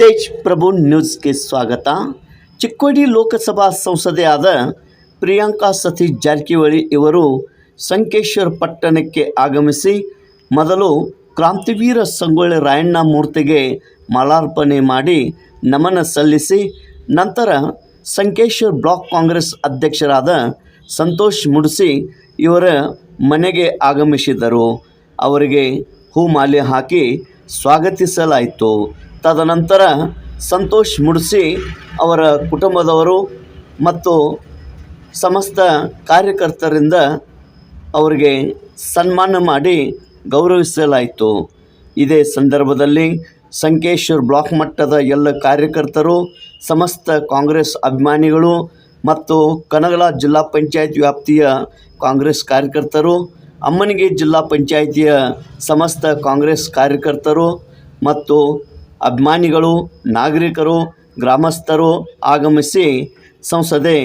ತೇಜ್ ಪ್ರಭು ನ್ಯೂಸ್ಗೆ ಸ್ವಾಗತ. ಚಿಕ್ಕೋಡಿ ಲೋಕಸಭಾ ಸಂಸದೆಯಾದ ಪ್ರಿಯಾಂಕಾ ಸತೀಶ್ ಜಾರಕಿಹೊಳಿ ಇವರು ಸಂಕೇಶ್ವರ ಪಟ್ಟಣಕ್ಕೆ ಆಗಮಿಸಿ ಮೊದಲು ಕ್ರಾಂತಿವೀರ ಸಂಗೊಳ್ಳಿ ರಾಯಣ್ಣ ಮೂರ್ತಿಗೆ ಮಾಲಾರ್ಪಣೆ ಮಾಡಿ ನಮನ ಸಲ್ಲಿಸಿ ನಂತರ ಸಂಕೇಶ್ವರ ಬ್ಲಾಕ್ ಕಾಂಗ್ರೆಸ್ ಅಧ್ಯಕ್ಷರಾದ ಸಂತೋಷ್ ಮುಡಿಸಿ ಇವರ ಮನೆಗೆ ಆಗಮಿಸಿದರು. ಅವರಿಗೆ ಹೂಮಾಲೆ ಹಾಕಿ ಸ್ವಾಗತಿಸಲಾಯಿತು. ತದನಂತರ ಸಂತೋಷ್ ಮುಡ್ಸಿ ಅವರ ಕುಟುಂಬದವರು ಮತ್ತು ಸಮಸ್ತ ಕಾರ್ಯಕರ್ತರಿಂದ ಅವರಿಗೆ ಸನ್ಮಾನ ಮಾಡಿ ಗೌರವಿಸಲಾಯಿತು. ಇದೇ ಸಂದರ್ಭದಲ್ಲಿ ಸಂಕೇಶ್ವರ್ ಬ್ಲಾಕ್ ಮಟ್ಟದ ಎಲ್ಲ ಕಾರ್ಯಕರ್ತರು, ಸಮಸ್ತ ಕಾಂಗ್ರೆಸ್ ಅಭಿಮಾನಿಗಳು ಮತ್ತು ಕನಗಲ ಜಿಲ್ಲಾ ಪಂಚಾಯತ್ ವ್ಯಾಪ್ತಿಯ ಕಾಂಗ್ರೆಸ್ ಕಾರ್ಯಕರ್ತರು ಅಮ್ಮನಿಗೆ ಜಿಲ್ಲಾ ಪಂಚಾಯಿತಿಯ ಸಮಸ್ತ ಕಾಂಗ್ರೆಸ್ ಕಾರ್ಯಕರ್ತರು ಮತ್ತು ಅಭಿಮಾನಿಗಳು, ನಾಗರಿಕರು, ಗ್ರಾಮಸ್ಥರು ಆಗಮಿಸಿ ಸಂಸದೆ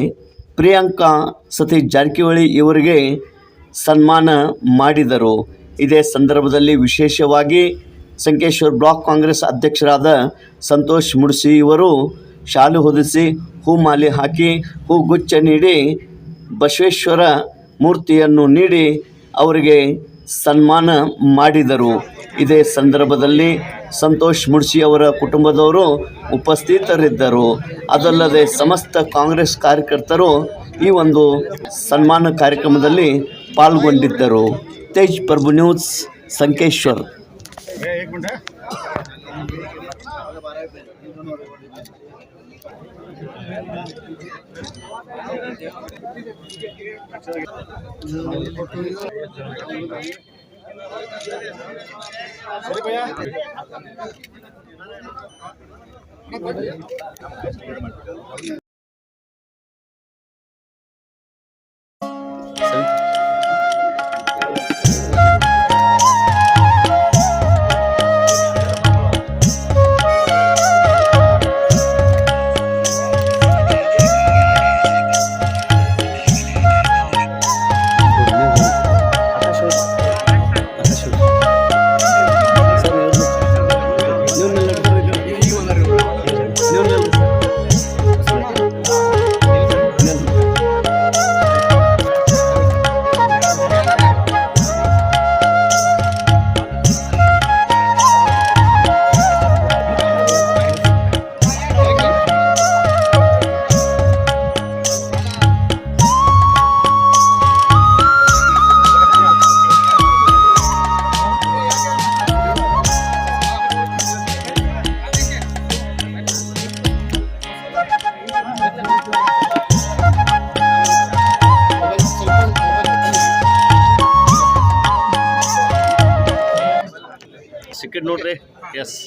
ಪ್ರಿಯಾಂಕಾ ಸತೀಶ್ ಜಾರಕಿಹೊಳಿ ಇವರಿಗೆ ಸನ್ಮಾನ ಮಾಡಿದರು. ಇದೇ ಸಂದರ್ಭದಲ್ಲಿ ವಿಶೇಷವಾಗಿ ಸಂಕೇಶ್ವರ್ ಬ್ಲಾಕ್ ಕಾಂಗ್ರೆಸ್ ಅಧ್ಯಕ್ಷರಾದ ಸಂತೋಷ್ ಮುಡ್ಸಿ ಇವರು ಶಾಲು ಹೊದಿಸಿ ಹೂಮಾಲೆ ಹಾಕಿ ಹೂಗುಚ್ಛ ನೀಡಿ ಬಸವೇಶ್ವರ ಮೂರ್ತಿಯನ್ನು ನೀಡಿ ಅವರಿಗೆ ಸನ್ಮಾನ ಮಾಡಿದರು. ಇದೇ ಸಂದರ್ಭದಲ್ಲಿ ಸಂತೋಷ್ ಮುಡ್ಸಿ ಅವರ ಕುಟುಂಬದವರು ಉಪಸ್ಥಿತರಿದ್ದರು. ಅದಲ್ಲದೆ ಸಮಸ್ತ ಕಾಂಗ್ರೆಸ್ ಕಾರ್ಯಕರ್ತರು ಈ ಒಂದು ಸನ್ಮಾನ ಕಾರ್ಯಕ್ರಮದಲ್ಲಿ ಪಾಲ್ಗೊಂಡಿದ್ದರು. ತೇಜ್ ಪ್ರಭು ನ್ಯೂಸ್, ಸಂಕೇಶ್ವರ್. సరిపోయా ಸಿಕ್ಕಿದ್ ನೋಡ್ರಿ. ಎಸ್